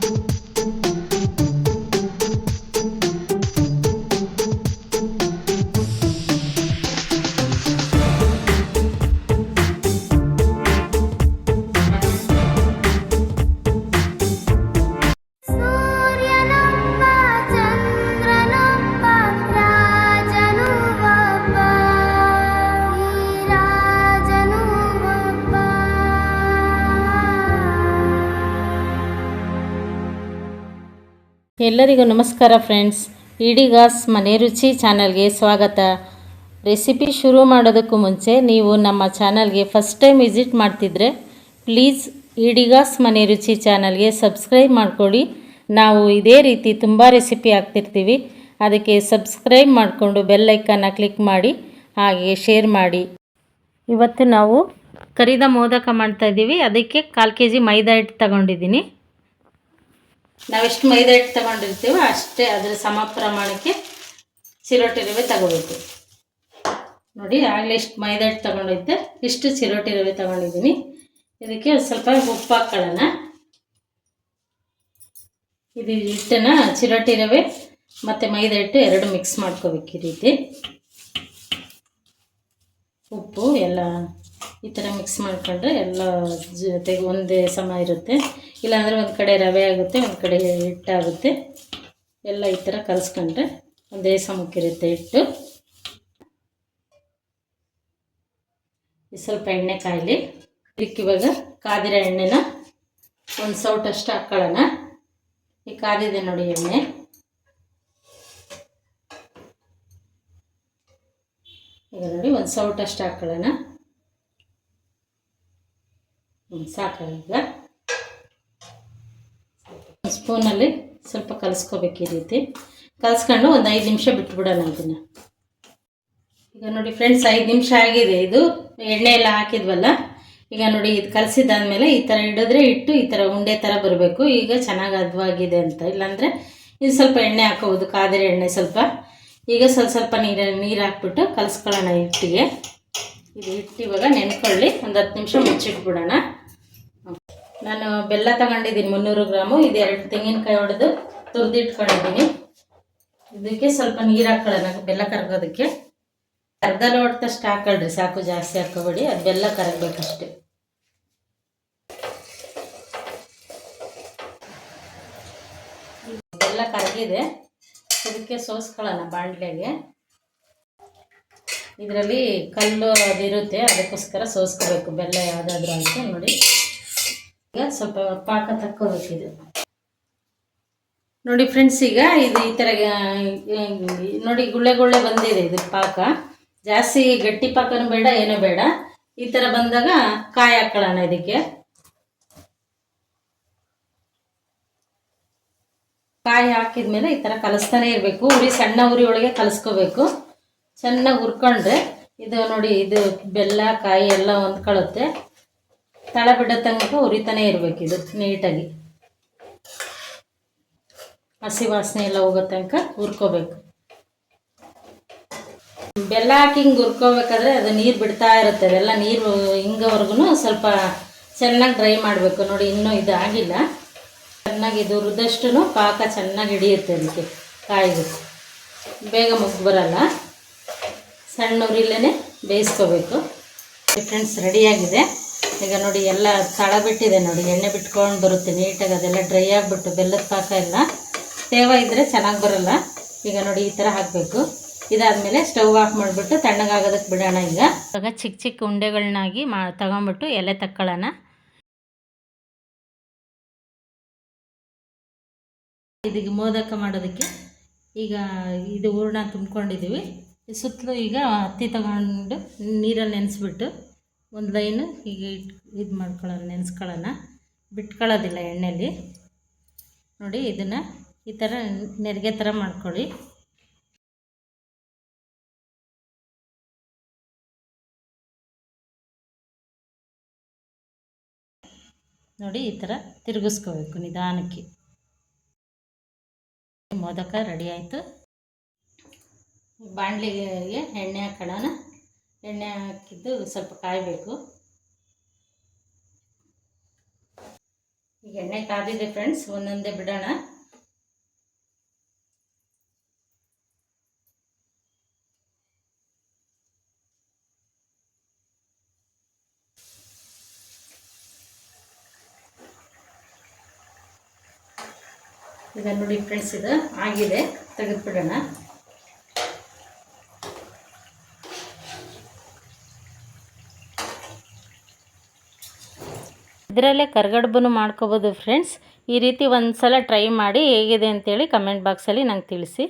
boom. ಎಲ್ಲರಿಗೂ ನಮಸ್ಕಾರ friends ಇಡಿಗಾಸ್ ಮನೆ ರುಚಿ ಚಾನಲ್ಗೆ ಸ್ವಾಗತ. ರೆಸಿಪಿ ಶುರು ಮಾಡೋದಕ್ಕೂ ಮುಂಚೆ ನೀವು ನಮ್ಮ ಚಾನಲ್ಗೆ ಫಸ್ಟ್ ಟೈಮ್ ವಿಸಿಟ್ ಮಾಡ್ತಿದ್ರೆ ಪ್ಲೀಸ್ ಇಡಿಗಾಸ್ ಮನೆ ರುಚಿ ಚಾನಲ್ಗೆ ಸಬ್ಸ್ಕ್ರೈಬ್ ಮಾಡಿಕೊಡಿ ನಾವು ಇದೇ ರೀತಿ ತುಂಬ ರೆಸಿಪಿ ಹಾಕ್ತಿರ್ತೀವಿ. ಅದಕ್ಕೆ ಸಬ್ಸ್ಕ್ರೈಬ್ ಮಾಡಿಕೊಂಡು ಬೆಲ್ಲೈಕನ್ನ ಕ್ಲಿಕ್ ಮಾಡಿ ಹಾಗೆ ಶೇರ್ ಮಾಡಿ. ಇವತ್ತು ನಾವು ಕರಿದ ಮೋದಕ ಮಾಡ್ತಾ ಇದ್ದೀವಿ. ಅದಕ್ಕೆ ಕಾಲು ಕೆ ಜಿ ಮೈದಾ ಹಿಟ್ಟು ತಗೊಂಡಿದ್ದೀನಿ. ನಾವೆಷ್ಟು ಮೈದಾ ಹಿಟ್ಟು ತಗೊಂಡಿರ್ತೀವೋ ಅಷ್ಟೇ ಅದರ ಸಮ ಪ್ರಮಾಣಕ್ಕೆ ಚಿರೋಟಿ ರವೆ ತಗೋಬೇಕು. ನೋಡಿ, ಆಗಲೇ ಇಷ್ಟು ಮೈದಾ ಹಿಟ್ಟು ತಗೊಂಡಿದ್ದೆ ಇಷ್ಟು ಚಿರೋಟಿ ರವೆ ತಗೊಂಡಿದ್ದೀನಿ. ಇದಕ್ಕೆ ಸ್ವಲ್ಪ ಉಪ್ಪು ಹಾಕೊಳ್ಳೋಣ. ಇದು ಹಿಟ್ಟನ್ನು ಚಿರೋಟಿ ರವೆ ಮತ್ತು ಮೈದಾ ಹಿಟ್ಟು ಎರಡು ಮಿಕ್ಸ್ ಮಾಡ್ಕೋಬೇಕು ಈ ರೀತಿ. ಉಪ್ಪು ಎಲ್ಲ ಈ ಥರ ಮಿಕ್ಸ್ ಮಾಡ್ಕೊಂಡ್ರೆ ಎಲ್ಲ ಜೊತೆಗೆ ಒಂದೇ ಸಮ ಇರುತ್ತೆ. ಇಲ್ಲಾಂದರೆ ಒಂದು ಕಡೆ ರವೆ ಆಗುತ್ತೆ, ಒಂದು ಕಡೆ ಹಿಟ್ಟಾಗುತ್ತೆ ಎಲ್ಲ ಈ ಥರ ಕಲಿಸ್ಕೊಂಡ್ರೆ ಒಂದೇ ಸಮಕ್ಕಿರುತ್ತೆ ಹಿಟ್ಟು. ಈ ಸ್ವಲ್ಪ ಎಣ್ಣೆ ಕಾಯಲಿ. ಇದಕ್ಕೆ ಇವಾಗ ಕಾದಿರೋ ಎಣ್ಣೆನ ಒಂದು ಸೌಟಷ್ಟು ಹಾಕ್ಕೊಳ್ಳೋಣ ಈ ಕಾದಿದೆ ನೋಡಿ ಎಣ್ಣೆ. ಈಗ ನೋಡಿ ಒಂದು ಸೌಟಷ್ಟು ಹಾಕ್ಕೊಳ್ಳೋಣ ಈಗ. ಸ್ಪೂನಲ್ಲಿ ಸ್ವಲ್ಪ ಕಲಿಸ್ಕೋಬೇಕು ಈ ರೀತಿ. ಕಲಿಸ್ಕೊಂಡು ಒಂದು ಐದು ನಿಮಿಷ ಬಿಟ್ಬಿಡೋಣ ಇದನ್ನು. ಈಗ ನೋಡಿ ಫ್ರೆಂಡ್ಸ್, ಐದು ನಿಮಿಷ ಆಗಿದೆ. ಇದು ಎಣ್ಣೆ ಎಲ್ಲ ಹಾಕಿದ್ವಲ್ಲ, ಈಗ ನೋಡಿ ಇದು ಕಲಸಿದ್ದಾದ್ಮೇಲೆ ಈ ಥರ ಇಡಿದ್ರೆ ಇಟ್ಟು ಈ ಥರ ಉಂಡೆ ಥರ ಬರಬೇಕು. ಈಗ ಚೆನ್ನಾಗಿ ಅದ್ವಾಗಿದೆ ಅಂತ. ಇಲ್ಲಾಂದರೆ ಇದು ಸ್ವಲ್ಪ ಎಣ್ಣೆ ಹಾಕೋಬೋದು, ಕಾದಿರೋ ಎಣ್ಣೆ ಸ್ವಲ್ಪ. ಈಗ ಸ್ವಲ್ಪ ಸ್ವಲ್ಪ ನೀರು ನೀರು ಹಾಕ್ಬಿಟ್ಟು ಕಲಿಸ್ಕೊಳ್ಳೋಣ ಹಿಟ್ಟಿಗೆ. ಇದು ಹಿಟ್ಟು ಇವಾಗ ನೆನ್ಕೊಳ್ಳಿ, ಒಂದು ಹತ್ತು ನಿಮಿಷ ಮುಚ್ಚಿಟ್ಬಿಡೋಣ. ನಾನು ಬೆಲ್ಲ ತಗೊಂಡಿದ್ದೀನಿ ಮುನ್ನೂರು ಗ್ರಾಮು. ಇದು ಎರಡು ತೆಂಗಿನಕಾಯಿ ಹೊಡೆದು ತುರಿದಿಟ್ಕೊಂಡಿದ್ದೀನಿ. ಇದಕ್ಕೆ ಸ್ವಲ್ಪ ನೀರು ಹಾಕೊಳ್ಳೋಣ, ಬೆಲ್ಲ ಕರಗೋದಕ್ಕೆ. ಅರ್ಧ ಲೋಟದಷ್ಟು ಹಾಕೊಳ್ರಿ, ಸಾಕು ಜಾಸ್ತಿ ಹಾಕೋಬೇಡಿ. ಅದು ಬೆಲ್ಲ ಕರಗಬೇಕಷ್ಟೆ. ಬೆಲ್ಲ ಕರಗಿದೆ. ಇದಕ್ಕೆ ಸೋಸ್ಕೊಳ್ಳೋಣ ಬಾಣಲೆಗೆ. ಇದರಲ್ಲಿ ಕಲ್ಲು ಅದಿರುತ್ತೆ, ಅದಕ್ಕೋಸ್ಕರ ಸೋಸ್ಕೋಬೇಕು. ಬೆಲ್ಲ ಯಾವುದಾದ್ರೂ ಅಂತ ನೋಡಿ. ಸ್ವಲ್ಪ ಪಾಕ ತಕ್ಕೋಬೇಕಿದು ನೋಡಿ ಫ್ರೆಂಡ್ಸ್ ಈಗ ಇದು ಈ ಥರ ನೋಡಿ ಗುಳ್ಳೆ ಗುಳ್ಳೆ ಬಂದಿದೆ ಇದು ಪಾಕ. ಜಾಸ್ತಿ ಗಟ್ಟಿ ಪಾಕನೂ ಬೇಡ, ಏನೂ ಬೇಡ. ಈ ಥರ ಬಂದಾಗ ಕಾಯಿ ಹಾಕೊಳ್ಳೋಣ ಇದಕ್ಕೆ. ಕಾಯಿ ಹಾಕಿದ್ಮೇಲೆ ಈ ಥರ ಕಲಿಸ್ತಾನೆ ಇರಬೇಕು. ಉರಿ, ಸಣ್ಣ ಉರಿ ಒಳಗೆ ಕಲಿಸ್ಕೋಬೇಕು. ಚೆನ್ನಾಗಿ ಹುರ್ಕೊಂಡ್ರೆ ಇದು ನೋಡಿ, ಇದು ಬೆಲ್ಲ, ಕಾಯಿ ಎಲ್ಲ ಹೊಂದ್ಕೊಳ್ಳುತ್ತೆ. ತಳ ಬಿಡೋ ತನಕ ಉರಿತಾನೆ ಇರಬೇಕು ಇದು, ನೀಟಾಗಿ. ಹಸಿ ವಾಸನೆ ಎಲ್ಲ ಹೋಗೋ ತನಕ ಹುರ್ಕೋಬೇಕು. ಬೆಲ್ಲ ಹಾಕಿ ಹಿಂಗೆ ಹುರ್ಕೋಬೇಕಾದ್ರೆ ಅದು ನೀರು ಬಿಡ್ತಾ ಇರುತ್ತೆ ಅದೆಲ್ಲ ನೀರು ಹಿಂಗವರೆಗೂ ಸ್ವಲ್ಪ ಚೆನ್ನಾಗಿ ಡ್ರೈ ಮಾಡಬೇಕು. ನೋಡಿ, ಇನ್ನೂ ಇದು ಆಗಿಲ್ಲ ಚೆನ್ನಾಗಿ ಇದು ಹುರಿದಷ್ಟು ಪಾಕ ಚೆನ್ನಾಗಿ ಹಿಡಿಯುತ್ತೆ ಅದಕ್ಕೆ, ಕಾಯಿಗೆ. ಬೇಗ ಮುಗ್ದು ಬರಲ್ಲ. ಸಣ್ಣ ಉರಿಲೇ ಬೇಯಿಸ್ಕೋಬೇಕು. ಫ್ರೆಂಡ್ಸ್ ರೆಡಿಯಾಗಿದೆ ಈಗ ನೋಡಿ ಎಲ್ಲ ತಳ ಬಿಟ್ಟಿದೆ ನೋಡಿ, ಎಣ್ಣೆ ಬಿಟ್ಕೊಂಡು ಬರುತ್ತೆ ನೀಟಾಗಿ, ಅದೆಲ್ಲ ಡ್ರೈ ಆಗಿಬಿಟ್ಟು ಬೆಲ್ಲದ ಪಾಕ ಎಲ್ಲ ತೇವ ಇದ್ದರೆ ಚೆನ್ನಾಗಿ ಬರಲ್ಲ. ಈಗ ನೋಡಿ ಈ ಥರ ಹಾಕಬೇಕು. ಇದಾದಮೇಲೆ ಸ್ಟವ್ ಆಫ್ ಮಾಡಿಬಿಟ್ಟು ತಣ್ಣಗಾಗೋದಕ್ಕೆ ಬಿಡೋಣ ಈಗ. ಇವಾಗ ಚಿಕ್ಕ ಚಿಕ್ಕ ಉಂಡೆಗಳನ್ನಾಗಿ ಮಾ, ತಗೊಂಬಿಟ್ಟು ಎಲೆ ತಕ್ಕೊಳ್ಳೋಣ ಇದಕ್ಕೆ ಮೋದಕ ಮಾಡೋದಕ್ಕೆ ಈಗ ಇದು ಹೂರ್ಣ ತುಂಬ್ಕೊಂಡಿದ್ದೀವಿ ಸುತ್ತಲೂ ಈಗ ಹತ್ತಿ ತಗೊಂಡು ನೀರಲ್ಲಿ ನೆನೆಸ್ಬಿಟ್ಟು ಒಂದು ಲೈನ್ ಹೀಗೆ ಇದು ಮಾಡ್ಕೊಳ್ಳೋಣ, ನೆನೆಸ್ಕೊಳ್ಳೋಣ. ಬಿಟ್ಕೊಳ್ಳೋದಿಲ್ಲ ಎಣ್ಣೆಯಲ್ಲಿ ನೋಡಿ, ಇದನ್ನು ಈ ಥರ ನೆರಿಗೆ ಥರ ಮಾಡ್ಕೊಳ್ಳಿ. ನೋಡಿ, ಈ ಥರ ತಿರುಗಿಸ್ಕೋಬೇಕು ನಿಧಾನಕ್ಕೆ. ಮೋದಕ ರೆಡಿ ಆಯಿತು. ಬಾಣಲಿಗೆ ಎಣ್ಣೆ ಹಾಕೊಳ್ಳೋಣ. ಎಣ್ಣೆ ಹಾಕಿದ್ದು ಸ್ವಲ್ಪ ಕಾಯಬೇಕು. ಈಗ ಎಣ್ಣೆ ಕಾದಿದೆ ಫ್ರೆಂಡ್ಸ್ ಒಂದೊಂದೇ ಬಿಡೋಣ. ಈಗ ನೋಡಿ ಫ್ರೆಂಡ್ಸ್ ಇದು ಆಗಿದೆ, ತೆಗೆದುಬಿಡೋಣ. ಇದರಲ್ಲೇ ಕರ್ಗಡ್ಬನ್ನು ಮಾಡ್ಕೋಬೋದು ಫ್ರೆಂಡ್ಸ್ ಈ ರೀತಿ ಒಂದು ಸಲ ಟ್ರೈ ಮಾಡಿ ಹೇಗಿದೆ ಅಂತೇಳಿ ಕಮೆಂಟ್ ಬಾಕ್ಸಲ್ಲಿ ನಂಗೆ ತಿಳಿಸಿ.